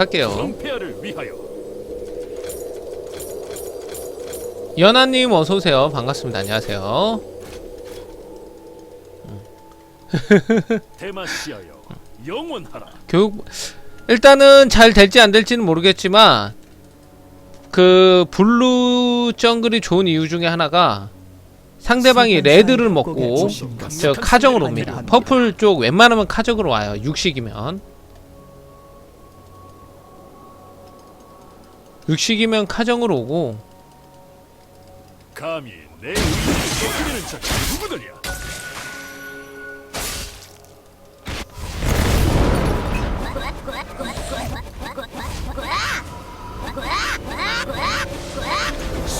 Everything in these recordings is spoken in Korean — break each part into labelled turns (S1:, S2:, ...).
S1: 할게요.
S2: 위하여
S1: 연하님 어서 오세요. 반갑습니다. 안녕하세요.
S2: 대마시하여 영원하라.
S1: 교육 일단은 잘 될지 안 될지는 모르겠지만 그 블루 정글이 좋은 이유 중에 하나가 상대방이 레드를 먹고 저 카정으로 옵니다. 퍼플 쪽 웬만하면 카정으로 와요. 육식이면 육식이면 카정으로 오고
S2: 감히 내 의지를 꺾이는 자가 누구더냐?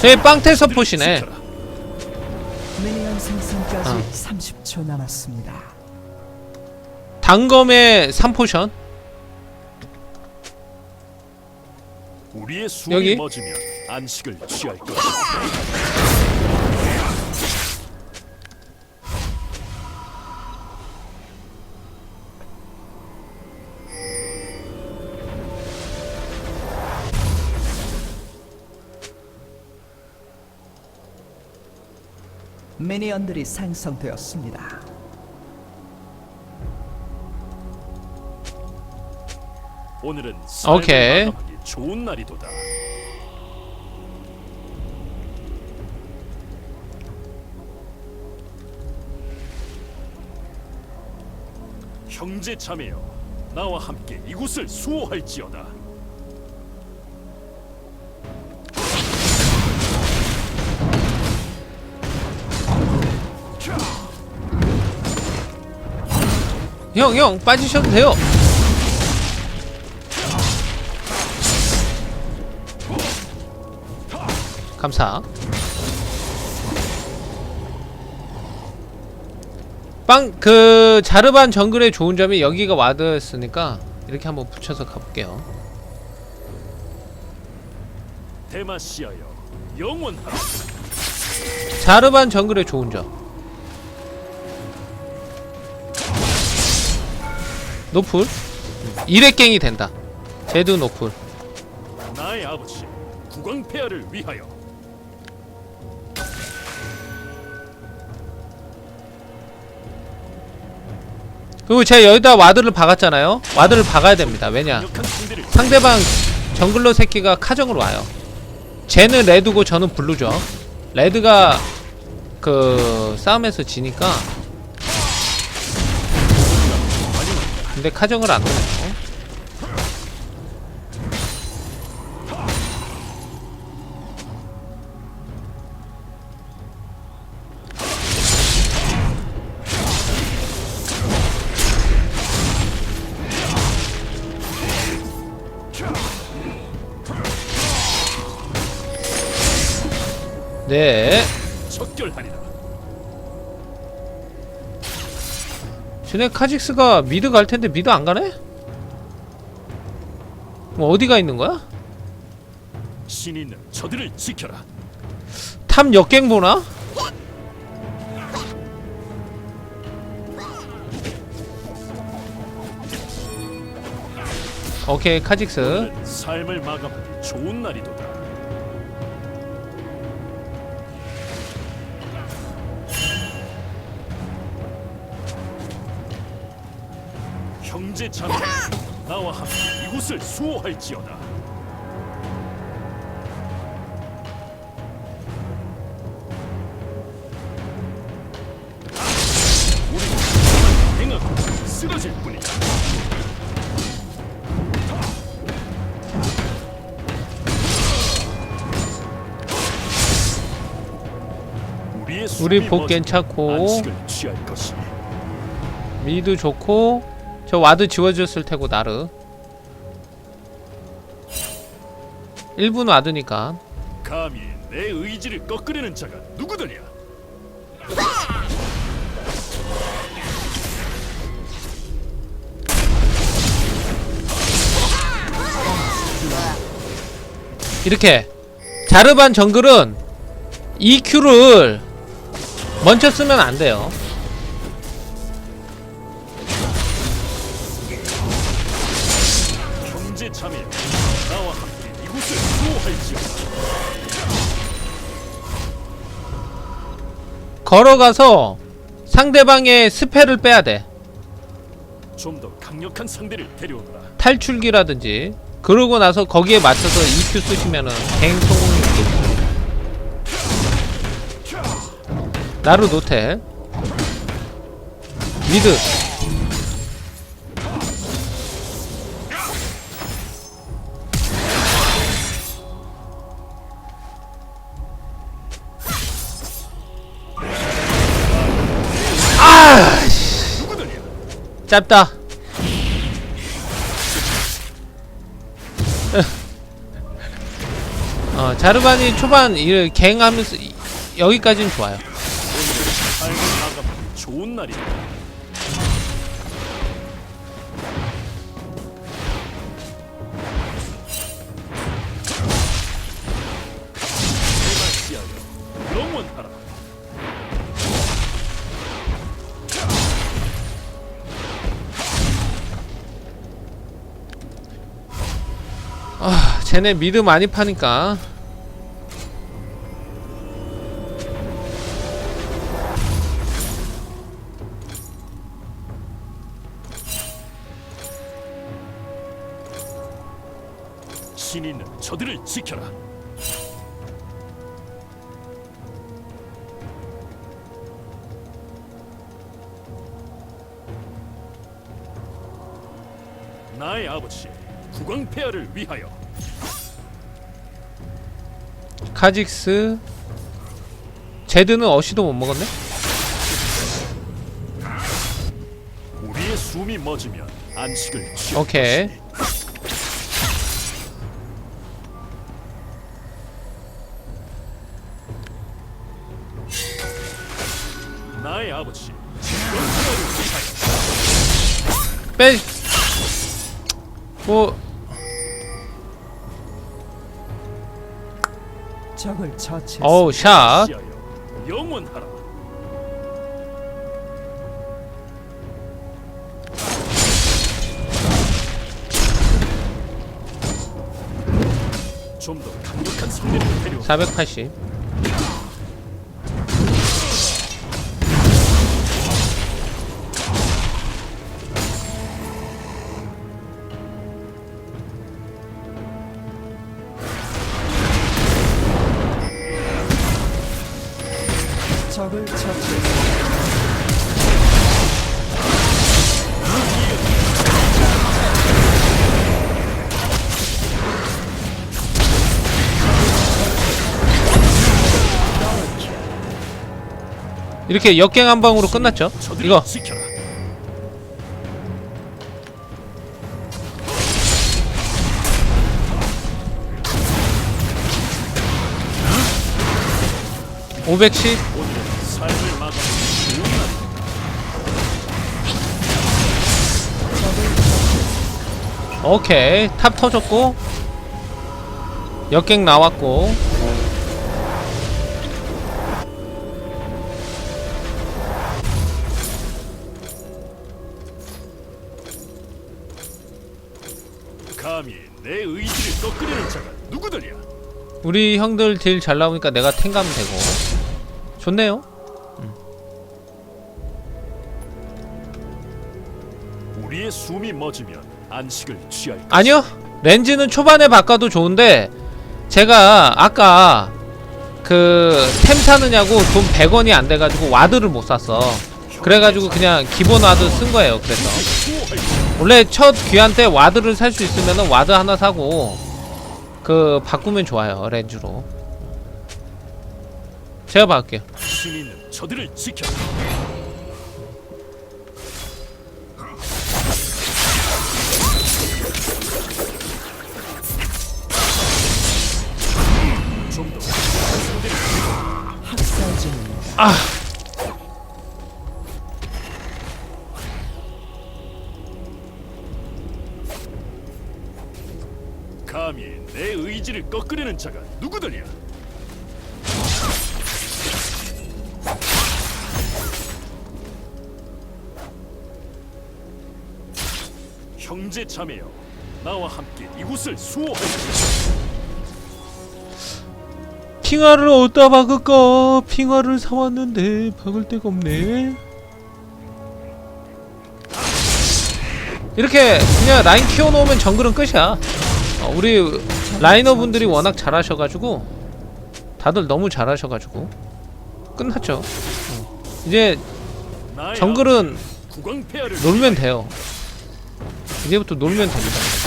S1: 제 빵태 서폿이네.
S2: 지켜라.
S3: 미니언 생성까지
S1: 어.
S3: 30초 남았습니다.
S1: 단검의 3포션
S2: 숨이
S1: 여기?
S2: 멎으면 안식을 취할 것이다.
S3: 미니언들이 생성되었습니다.
S2: 오늘은 삶을
S1: 오케이.
S2: 마감하기 좋은 날이도다. 형제 자매여, 나와 함께 이곳을 수호할지어다.
S1: 형 형 빠지셔도 돼요. 감사. 빵 그 자르반 정글의 좋은 점이 여기가 와드였으니까 이렇게 한번 붙여서 가볼게요.
S2: 대마시하여 영원하라.
S1: 자르반 정글의 좋은 점. 노플. 일회갱이 된다. 제드 노플.
S2: 나의 아버지 국왕 폐하를 위하여
S1: 그리고 제가 여기다 와드를 박았잖아요. 와드를 박아야 됩니다. 왜냐? 상대방 정글러 새끼가 카정으로 와요. 쟤는 레드고 저는 블루죠. 레드가 그 싸움에서 지니까 근데 카정을 안 넣어 네.
S2: 적결하리라.
S1: 쟤네 카직스가 미드 갈 텐데 미드 안 가네? 뭐 어디가 있는 거야?
S2: 신이 있는 저들을 지켜라.
S1: 탐 역갱 보나? 오케이 카직스
S2: 삶을 마감하기 좋은 날이도다. 형제 자매 나와 함께 이곳을 수호할지어다. 우리
S1: 복 괜찮고. 미드 좋고 저 와드 지워줬을 테고 나르. 1분 와드니까.
S2: 감히 내 의지를 꺾으려는 자가 누구더냐?
S1: 이렇게. 자르반 정글은 EQ를 먼저 쓰면 안 돼요.
S2: 형제 자매 나와 함께 이곳을 수호할지어다.
S1: 걸어가서 상대방의 스펠을 빼야 돼.
S2: 좀 더 강력한 상대를 데려오너라.
S1: 탈출기라든지. 그러고 나서 거기에 맞춰서 EQ 쓰시면은 갱 성공률 나루 노텔. 미드. 아! 짧다. 어, 자르반이 초반 이 갱하면서 이- 여기까지는 좋아요.
S2: 삶을 나가면 좋은 날이다. 피하여 영원하라.
S1: 아, 쟤네 미드 많이 파니까
S2: 있는 저들을 지켜라. 나의 아버지 국왕 폐하를 위하여
S1: 카직스 제드는 어시도 못 먹었네?
S2: 우리의 숨이 멎으면 안식을 취할
S1: 오케이.
S2: 것이니. 아버지
S1: 빼. 뭐
S3: 적을 처치했습니다.
S1: 어우 샷.
S2: 시하여 영원하라. 좀 더 강력한 상대를 데려.
S1: 480.
S3: 적을 처치했습니다.
S1: 이렇게 역갱 한 방으로 끝났죠. 이거. 오백씩 오케이 탑 터졌고 역갱 나왔고
S2: 감히 내 의지를 꺾으려는 자가 누구더냐?
S1: 우리 형들 딜 잘 나오니까 내가 탱 가면 되고 좋네요.
S2: 우리의 숨이 멎으면 안식을 취할 것.
S1: 아니요. 렌즈는 초반에 바꿔도 좋은데 제가 아까 그 템 사느냐고 돈 100원이 안 돼가지고 와드를 못 샀어. 그래가지고 그냥 기본 와드 쓴 거예요 그래서. 원래 첫 귀한 때 와드를 살 수 있으면은 와드 하나 사고 그 바꾸면 좋아요 렌즈로. 제가 바꿀게요.
S2: 저들을 지켜
S1: 아
S2: 감히 내 의지를 꺾으려는 자가 누구더냐? 형제 자매여 나와 함께 이곳을 수호할
S1: 핑화를 어디다 박을까? 핑화를 사왔는데 박을 데가 없네. 이렇게 그냥 라인 키워놓으면 정글은 끝이야. 어, 우리 라이너 분들이 워낙 잘하셔가지고 다들 너무 잘하셔가지고 끝났죠. 어. 이제 정글은 놀면 돼요. 이제부터 놀면
S3: 됩니다.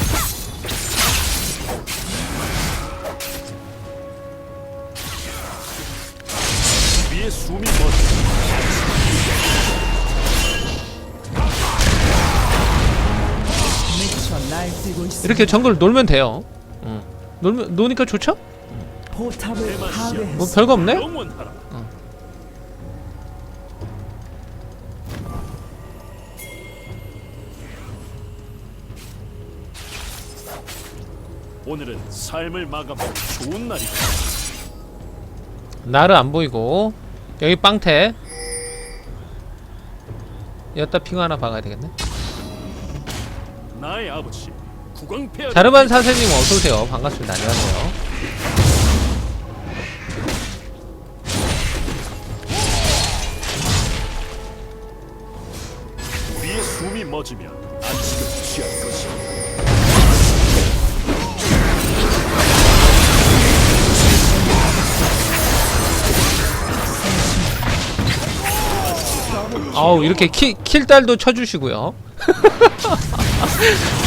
S1: 이렇게 정글 놀면 돼요. 응. 놀면 노니까 좋죠?
S3: 포탑을
S1: 뭐
S3: 파괴했습니다.
S1: 별거 없네.
S2: 영원하라 오늘은 삶을 마감하는 좋은 날이다
S1: 나를 안 보이고 여기 빵태. 여기다 핑 하나 박아야 되겠네.
S2: 나의 아버지
S1: 자르반 사세님 어서 오세요. 반갑습니다. 안녕하세요.
S2: 위의 숨이 멎으면 안식을 취할 것이다
S1: 아우 이렇게 킬 킬달도 쳐주시고요.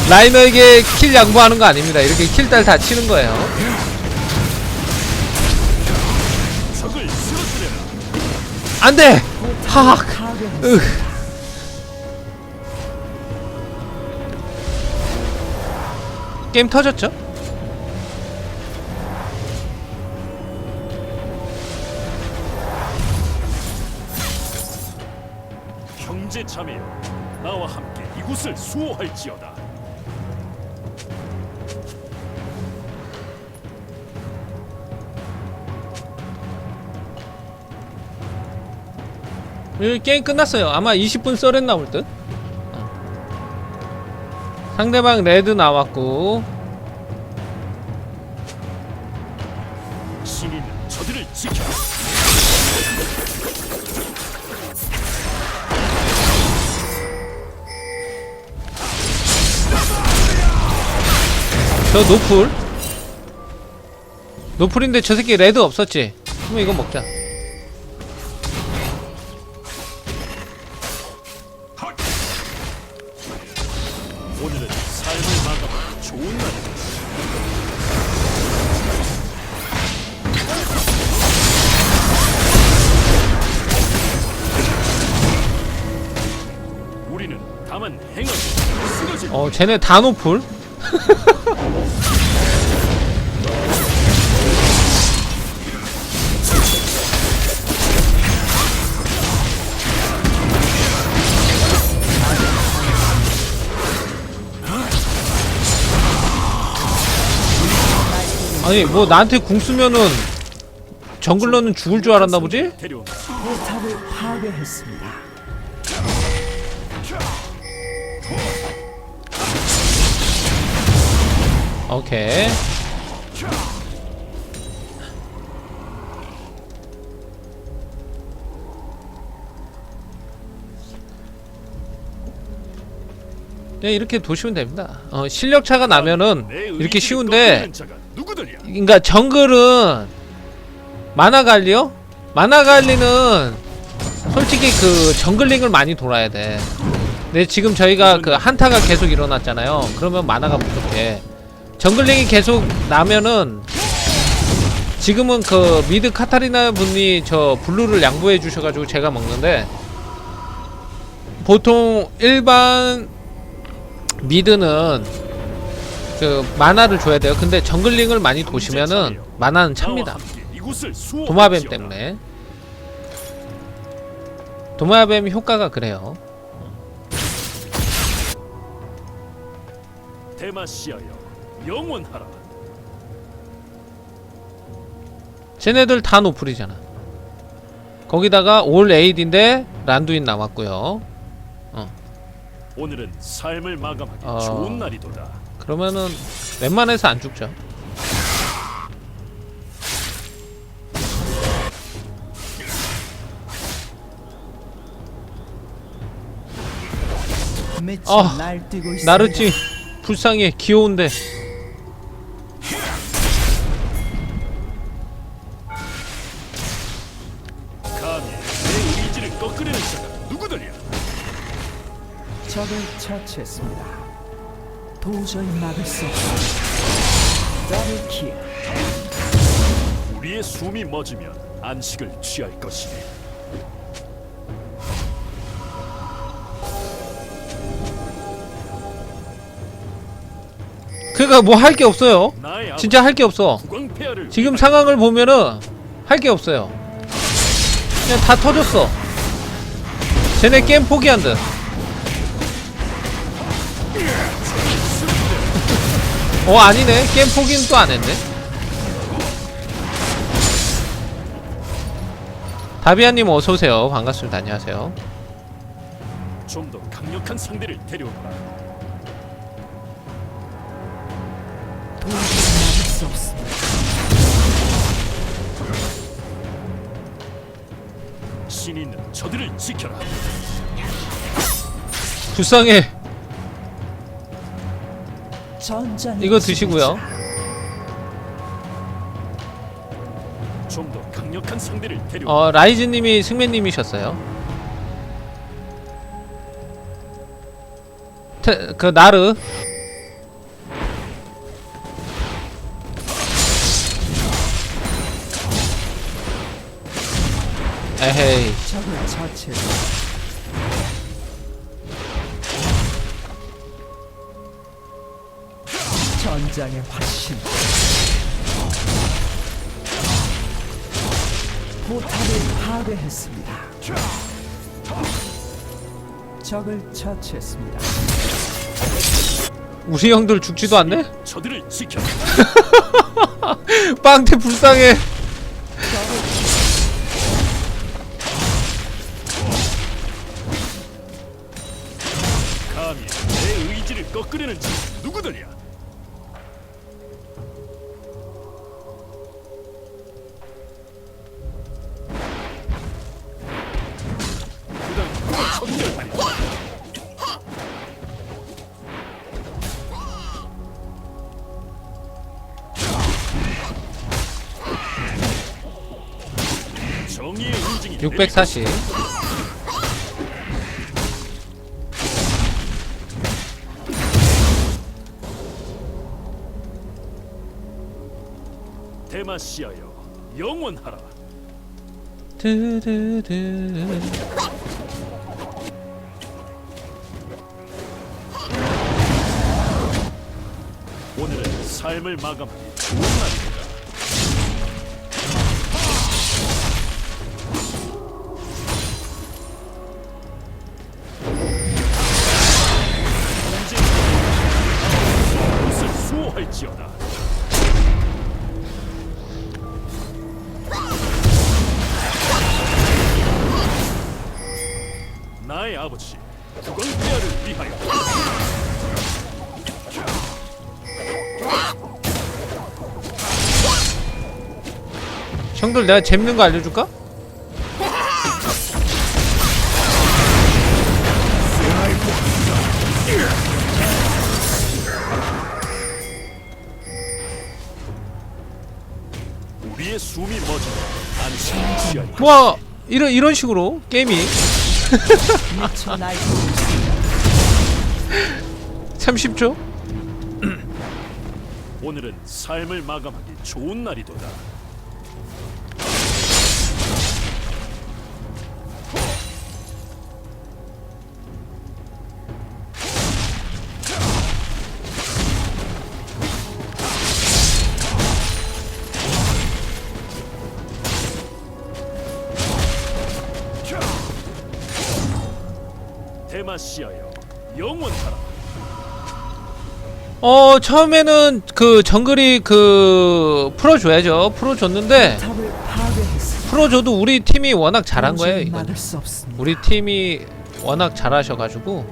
S1: 라이너에게 킬 양보하는 거 아닙니다. 이렇게 킬달 다 치는 거예요.
S2: 쓰러뜨려라
S1: 안돼. 하악. 으. 게임 터졌죠?
S2: 형제 자매여 나와 함께 이곳을 수호할지어다
S1: 이 게임 끝났어요. 아마 20분 썰에 나올 듯. 어. 상대방 레드 나왔고
S2: 저
S1: 노플. 노플인데 저 새끼 레드 없었지. 그럼 이거 먹자.
S2: 오늘은 삶을 마감하는 좋은 날이다 우리는 다만 행하고 쓰러질
S1: 어, 쟤네 다 노플. 아니 뭐 나한테 궁 쓰면은 정글러는 죽을 줄 알았나 보지?
S2: 데려온다
S3: 포탑을 파괴했습니다.
S1: 오케이. 네, 이렇게 도시면 됩니다. 어, 실력 차가 나면은
S2: 내
S1: 이렇게 쉬운데, 그러니까 정글은 마나 관리요? 마나 관리는 솔직히 그 정글링을 많이 돌아야 돼. 근데 지금 저희가 그 한타가 계속 일어났잖아요. 그러면 마나가 부족해. 정글링이 계속 나면은 지금은 그 미드 카타리나 분이 저 블루를 양보해 주셔가지고 제가 먹는데 보통 일반 미드는 그 마나를 줘야 돼요. 근데 정글링을 많이 도시면은 마나는 찹니다. 도마뱀 때문에 도마뱀 효과가 그래요.
S2: 대마시아여 영원하라
S1: 쟤네들 다 노플이잖아. 거기다가 올 에이드인데 란두인 남았고요.
S2: 오늘은 삶을 마감하기
S1: 어.
S2: 좋은 날이도다
S1: 그러면은 웬만해서 안 죽죠. 아,
S3: 있습니다.
S1: 나르지 불쌍해 귀여운데?
S3: 적을 처치했습니다. 도저히 막을 수. 더블킬.
S2: 우리의 숨이 멎으면 안식을 취할 것이니
S1: 그니까 뭐 할 게 없어요. 진짜 할 게 없어. 지금 상황을 보면은 할 게 없어요. 그냥 다 터졌어. 쟤네 게임 포기한 듯. 어 아니네 게임 포기는 또 안 했네. 다비아님 어서 오세요. 반갑습니다. 안녕하세요.
S2: 좀 더 강력한 상대를
S3: 없습니다.
S2: 신이 있는 저들을 지켜라.
S1: 불쌍해. 이거 드시고요.
S2: 좀 더 강력한 상대를 데려오라.
S1: 어 라이즈님이 승매님이셨어요. 테, 그 나르 에헤이
S3: 전장의 화신. 포탑을 파괴했습니다. 적을 처치했습니다.
S1: 우리 형들 죽지도 않네?
S2: 저들을 지켜라.
S1: 빵태 불쌍해
S2: 정의의 응징이
S1: 640
S2: 데마시아여 영원하라.
S1: 드드드
S2: 삶을 마감하기 좋은 날입니다.
S1: 형들 내가 재밌는 거 알려줄까?
S2: 우리의 숨이 멎으면 안식을 취할
S1: 뭐 이런 이런 식으로 게임이
S3: 미쳐.
S1: 참 쉽죠?
S2: 오늘은 삶을 마감하기 좋은 날이도다. 데마시아여 영원하라.
S1: 어 처음에는 그 정글이 그 풀어줘야죠 풀어줬는데. 풀어줘도 우리 팀이 워낙 잘한 거예요 이건. 우리 팀이 워낙 잘하셔가지고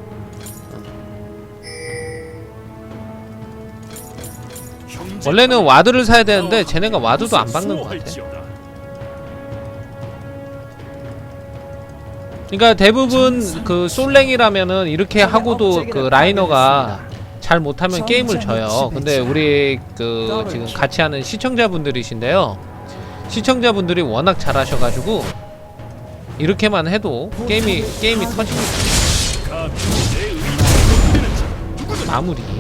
S1: 원래는 와드를 사야 되는데 쟤네가 와드도 안 박는 것 같아. 그러니까 대부분 그 솔랭이라면은 이렇게 하고도 그 라이너가 잘 못하면 게임을 져요. 근데 우리 그 지금 같이 하는 시청자분들이신데요. 시청자분들이 워낙 잘하셔가지고 이렇게만 해도 게임이 게임이 터집니다. 마무리.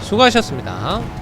S1: 수고하셨습니다.